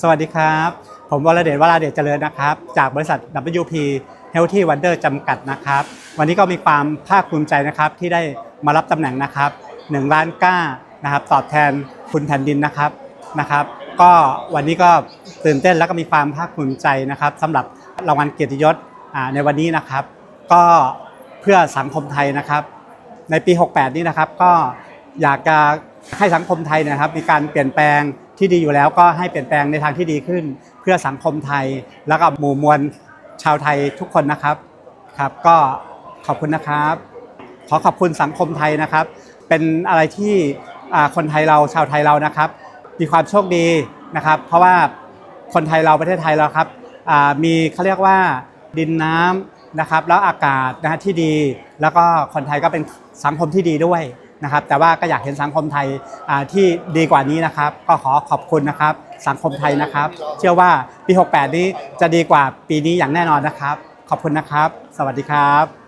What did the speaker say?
สวัสดีครับ ผมวรเดชวราเดชเจริญนะครับ จากบริษัท WP Healthy Wonder จำกัดนะครับ วันนี้ก็มีความภาคภูมิใจนะครับที่ได้มารับตำแหน่งนะครับ1ล้านก้านะครับตอบแทนคุณแผ่นดินนะครับนะครับ ก็วันนี้ก็ตื่นเต้นแล้วก็มีความภาคภูมิใจนะครับสำหรับรางวัลเกียรติยศอ่าในวันนี้นะครับ ก็เพื่อสังคมไทยนะครับ ในปี 68 นี้นะครับก็อยากจะให้สังคมไทยนะครับ มีการเปลี่ยนแปลง ที่ดีอยู่แล้วก็ให้เปลี่ยนแปลงในทางที่ดีขึ้น เพื่อสังคมไทย แล้วก็หมู่มวลชาวไทยทุกคนนะครับครับ ก็ขอบคุณนะครับ ขอขอบคุณสังคมไทยนะครับ เป็นอะไรที่อ่าคนไทยเราชาวไทยเรานะครับ มีความโชคดีนะครับ เพราะว่าคนไทยเราประเทศไทยเราครับอ่ามีเขาเรียกว่าดินน้ำนะครับแล้วอากาศนะฮะที่ดี แล้วก็คนไทยก็เป็นสังคมที่ดีด้วย นะครับ แต่ว่าก็อยากเห็นสังคมไทยที่ดีกว่านี้นะครับ ก็ขอขอบคุณนะครับ สังคมไทยนะครับ เชื่อว่าปี 68 นี้จะดีกว่าปีนี้อย่างแน่นอนนะครับ ขอบคุณนะครับ สวัสดีครับ